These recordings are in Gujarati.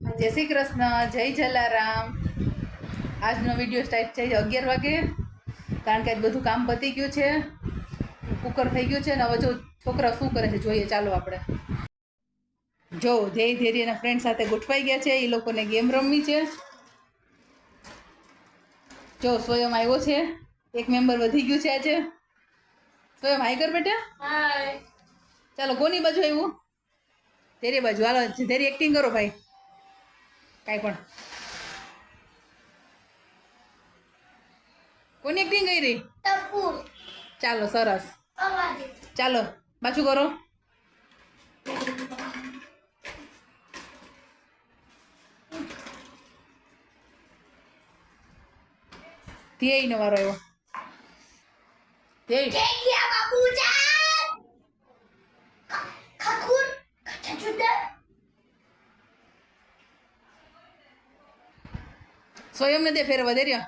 જય શ્રી કૃષ્ણ જય જલારામ. આજનો વીડિયો સ્ટાર્ટ થઈ અગિયાર વાગે. કારણ કે આજ બધું કામ પતી ગયું છે. કુકર થઈ ગયું છે ને હવે જો છોકરા શું કરે છે જોઈએ ચાલો આપણે. જો ધેય ધેરી એના ફ્રેન્ડ સાથે ગોઠવાઈ ગયા છે. એ લોકોને ગેમ રમવી છે. જો સ્વયં આવ્યો છે. એક મેમ્બર વધી ગયું છે આજે. સ્વયં હાઈ કર બેટા. હાય. ચાલો કોની બાજુ આવ્યું? ધેરી બાજુ. હાલો ધેરી એક્ટિંગ કરો ભાઈ. કાંઈ પણ. કોની એક્ટિંગ ગઈ રહી ચાલો સરસ. ચાલો પાછું કરો. ધ્યેય નો વારો આવ્યો. ધ્યેય. સ્વયં ને દે ફેર રહ્યો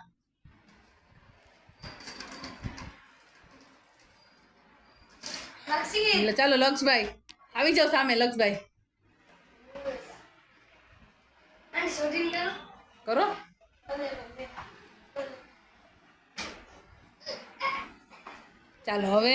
એટલે ચાલો લક્ષભાઈ આવી જાઓ સામે લક્ષભાઈ કરો ચાલો હવે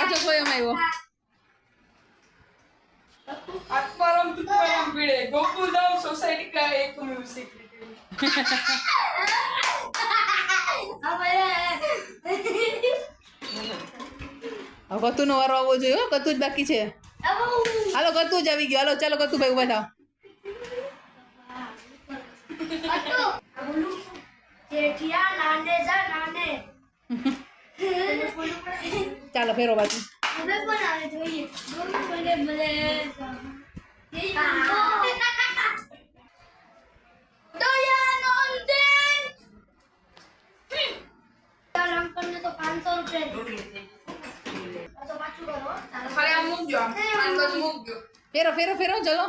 પાછો સ્વયં આવ્યો. પરમ કતુ નો વારો આવવો જોઈએ કતુ જ બાકી છે. હાલો કતુ જ આવી ગયો. હાલો ચાલો કતુ ભાઈ ઊભા થાવ નાને જા નાને. ચાલો ફેરો બાજુ ફેરો ફેરો ફેરો ચલો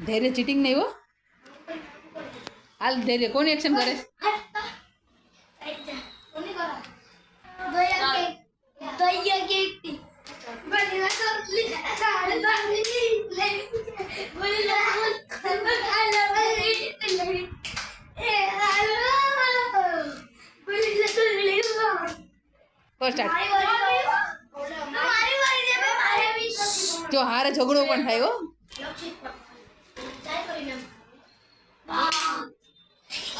ધૈર્ય ચીટિંગ નહીં હો હાલ ધૈર્ય કોની એક્શન કરે જો હારે ઝઘડો પણ થાય હો.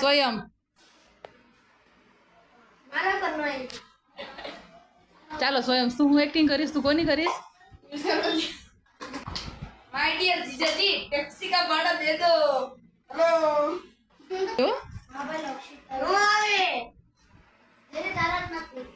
સ્વયં. ચાલો સ્વયં શું હું એક્ટિંગ કરીશ તું કોની કરીશ? માય ડિયર જીજાજી ટેક્સી કા ભાડા દે દો. હેલો મોબાઈલ ઓપ્શન આવે? તારા નથી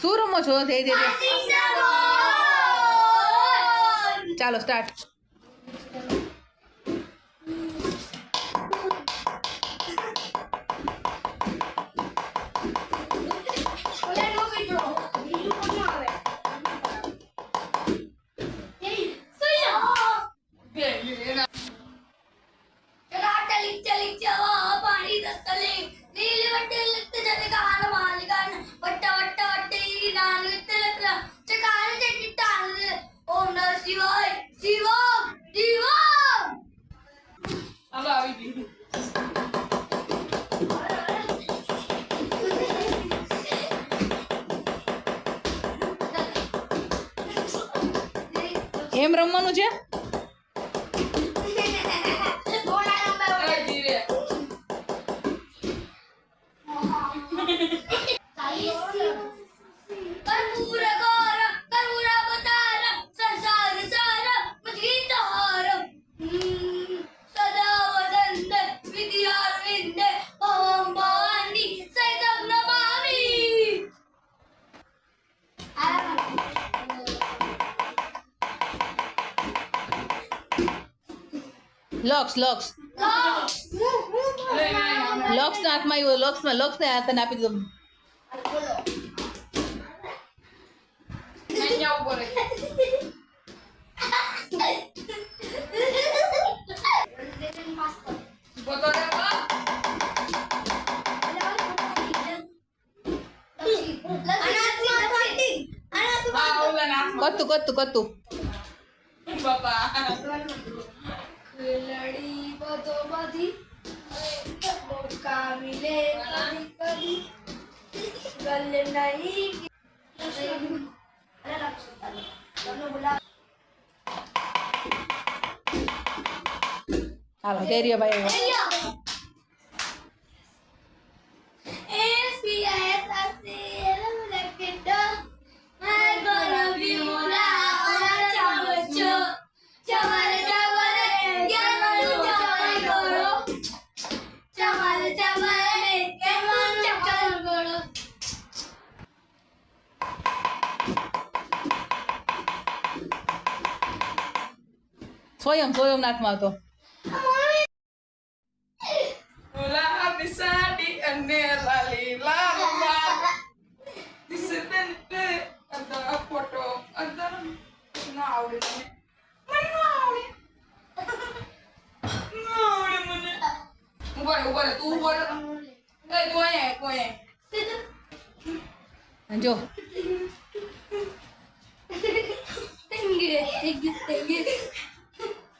શું રમો છો? ધીરે ધીરે ચાલો સ્ટાર્ટ એમ રમવાનું છે લક્ષ લોક્સ લોક્સ ના હાથમાં આવ્યો લક્ષમાં લક્ષ ને હાથને આપી દીધો. અહીંયા ઊભો રહે ઊભો તો રહે બા. હા ઓલા હાથમાં કતું કતું કતું બાપા લડી બધો બધી કામિલે મિલે કદી કદી. ગલ નહીં હાલો કેરીઓ ભાઈ આવ્યો. સ્વયં સ્વયં નાથમાં હતો.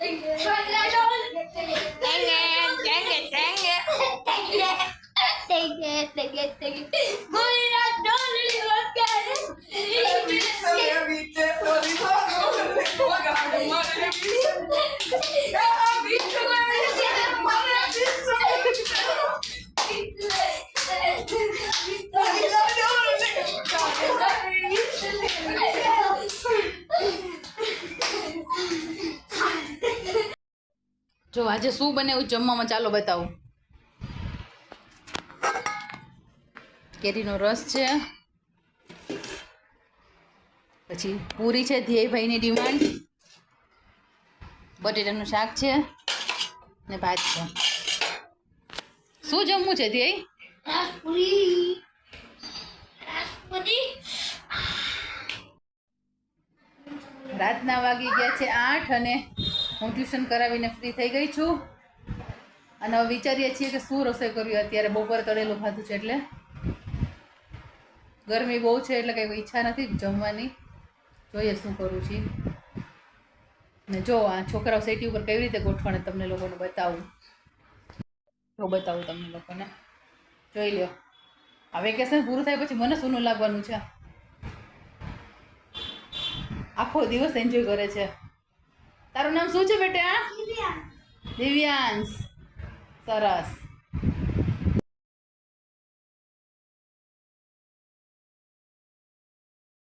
Dang it, Dang it, Dang it. Go in that door. જો, આજે શું બને એવું જમવામાં ચાલો બતાવું. કેરીનો રસ છે. પછી પૂરી છે ધ્યેયભાઈની ડિમાન્ડ. બટેટાનું શાક છે ને ભાત છે. શું જમવું છે ધ્યેય? રાતના વાગી ગયા છે આઠ અને હું ટ્યુશન કરાવીને ફ્રી થઈ ગઈ છું. અને હવે વિચારીએ છીએ કે શું રસોઈ કરવી અત્યારે બપોર તળેલું ખાધું છે એટલે. ગરમી બહુ છે એટલે કંઈ ઈચ્છા નથી જમવાની. જોઈએ શું કરું છું. ને જો આ છોકરાઓ સેટી ઉપર કેવી રીતે ગોઠવાને તમને લોકોને બતાવું. જો બતાવું તમને લોકોને. જોઈ લ્યો. આ વેકેશન પૂરું થાય પછી મને સૂનું લાગવાનું છે? આખો દિવસ એન્જોય કરે છે. તારું નામ શું છે બેટા? દિવ્યાંશ. સરસ.